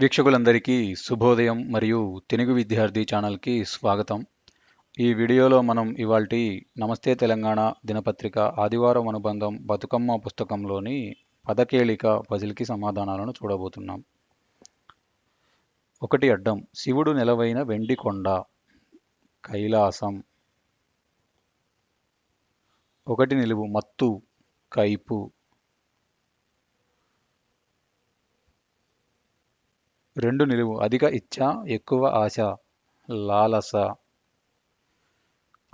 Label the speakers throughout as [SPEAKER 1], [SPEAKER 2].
[SPEAKER 1] వీక్షకులందరికీ శుభోదయం మరియు తెలుగు విద్యార్థి ఛానల్కి స్వాగతం. ఈ వీడియోలో మనం ఇవాల్టి నమస్తే తెలంగాణ దినపత్రిక ఆదివారం అనుబంధం బతుకమ్మ పుస్తకంలోని పదకేళిక పజిల్కి సమాధానాలను చూడబోతున్నాం. ఒకటి అడ్డం శివుడు నెలవైన వెండి కొండ కైలాసం. ఒకటి నిలువు మత్తు కైపు. రెండు నిలువు. అధిక ఇచ్చ ఎక్కువ ఆశ లాలస.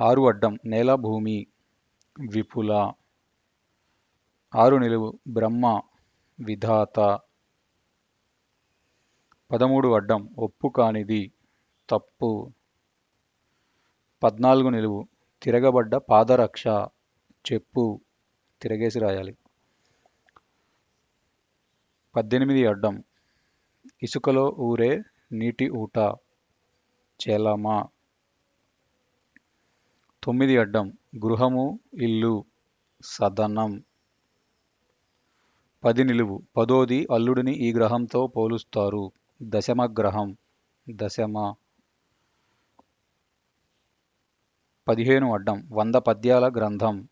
[SPEAKER 1] ఆరు అడ్డం నేల భూమి విపుల. ఆరు నిలువు బ్రహ్మ విధాత. పదమూడు అడ్డం ఒప్పు కానిది తప్పు. పద్నాలుగు నిలువు తిరగబడ్డ పాదరక్ష చెప్పు. తిరగేసి రాయాలి. పద్దెనిమిది అడ్డం ఇసుకలో ఊరే నీటి ఊట. చెలమ? తొమ్మిది అడ్డం. గృహము ఇల్లు సదనం. పది నిలువు. పదోది అల్లుడిని ఈ గ్రహంతో పోలుస్తారు. దశమ గ్రహం దశమ. పదిహేను అడ్డం. వంద పద్యాల గ్రంథం.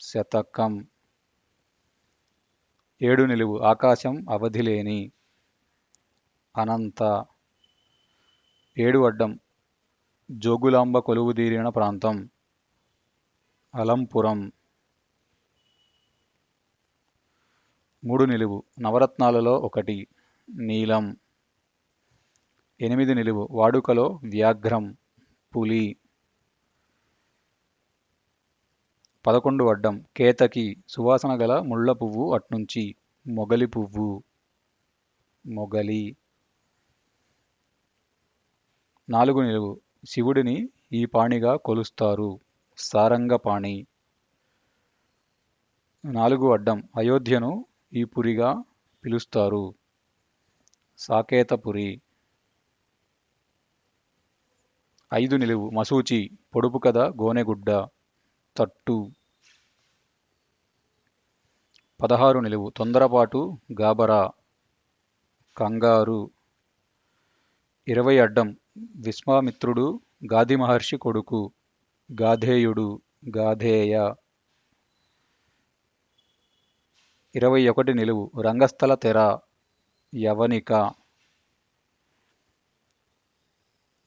[SPEAKER 1] శతకం. ఏడు నిలువు. ఆకాశం అవధిలేని. అనంత ఏడు అడ్డం జోగులాంబ కొలువుదీరిన ప్రాంతం అలంపురం. మూడు నిలువు నవరత్నాలలో ఒకటి నీలం. ఎనిమిది నిలువు వాడుకలో వ్యాఘ్రం పులి. పదకొండు అడ్డం కేతకి సువాసన గల ముళ్ళ పువ్వు అట్నుంచి మొగలి పువ్వు. మొగలి. నాలుగు నిలువు. శివుడిని ఈ పాణిగా కొలుస్తారు. సారంగపాణి నాలుగు అడ్డం. అయోధ్యను ఈ పురిగా పిలుస్తారు. సాకేతపురి. ఐదు నిలువు. మసూచి. పొడుపు కథ. గోనెగుడ్డ. తట్టు. పదహారు నిలువు. తొందరపాటు గాబరా. కంగారు. ఇరవై అడ్డం. విశ్వామిత్రుడు గాది మహర్షి కొడుకు గాధేయుడు గాధేయ. ఇరవై ఒకటి నిలువు రంగస్థల తెర యవనిక.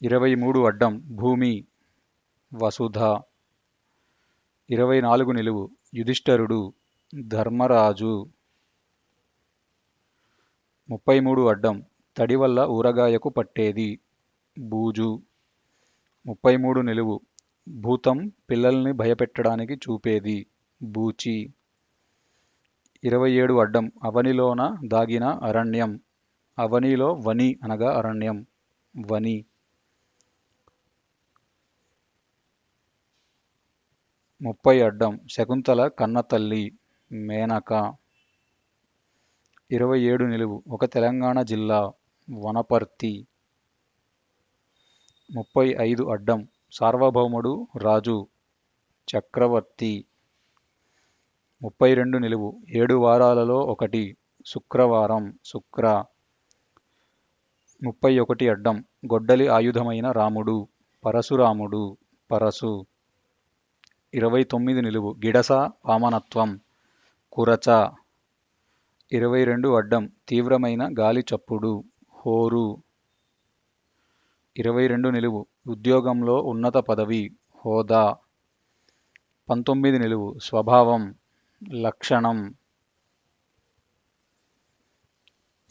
[SPEAKER 1] ఇరవై మూడు అడ్డం భూమి వసుధ. ఇరవై నాలుగు నిలువు యుధిష్ఠరుడు ధర్మరాజు. ముప్పై మూడు అడ్డం తడి వల్ల ఊరగాయకు పట్టేది. బూజు. ముప్పై మూడు నిలువు. భూతం పిల్లల్ని భయపెట్టడానికి చూపేది. బూచి. ఇరవై ఏడు అడ్డం. అవనిలోన దాగిన అరణ్యం. అవనిలో వని అనగా అరణ్యం. వని. ముప్పై అడ్డం. శకుంతల కన్నతల్లి. మేనక. ఇరవై ఏడు నిలువు. ఒక తెలంగాణ జిల్లా. వనపర్తి. ముప్పై ఐదు అడ్డం. సార్వభౌముడు రాజు చక్రవర్తి. ముప్పై రెండు నిలువు. ఏడు వారాలలో ఒకటి. శుక్రవారం. శుక్ర. ముప్పై ఒకటి అడ్డం. గొడ్డలి ఆయుధమైన రాముడు. పరశురాముడు. పరశు. ఇరవై తొమ్మిది నిలువు. గిడస వామనత్వం. కురచ. ఇరవై రెండు అడ్డం. తీవ్రమైన గాలి చప్పుడు హోరు. ఇరవై రెండు నిలువు. ఉద్యోగంలో ఉన్నత పదవి హోదా. పంతొమ్మిది నిలువు. స్వభావం లక్షణం.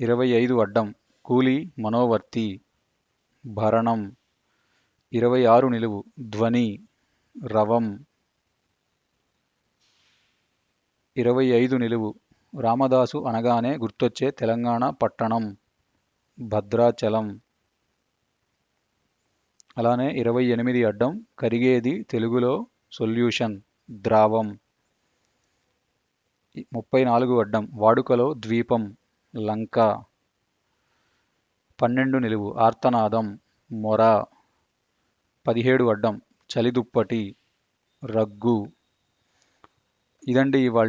[SPEAKER 1] ఇరవై ఐదు అడ్డం. కూలి మనోవర్తి. భరణం. ఇరవై ఆరు నిలువు. ధ్వని రవం. ఇరవై ఐదు నిలువు. రామదాసు అనగానే గుర్తొచ్చే తెలంగాణ పట్టణం. భద్రాచలం. అలానే ఇరవై ఎనిమిది అడ్డం కరిగేది తెలుగులో సొల్యూషన్ ద్రావం. ముప్పై నాలుగు అడ్డం వాడుకలో ద్వీపం లంక. పన్నెండు నిలువు ఆర్తనాదం మొర. పదిహేడు అడ్డం చలిదుప్పటి రగ్గు. ఇదండి ఇవాళ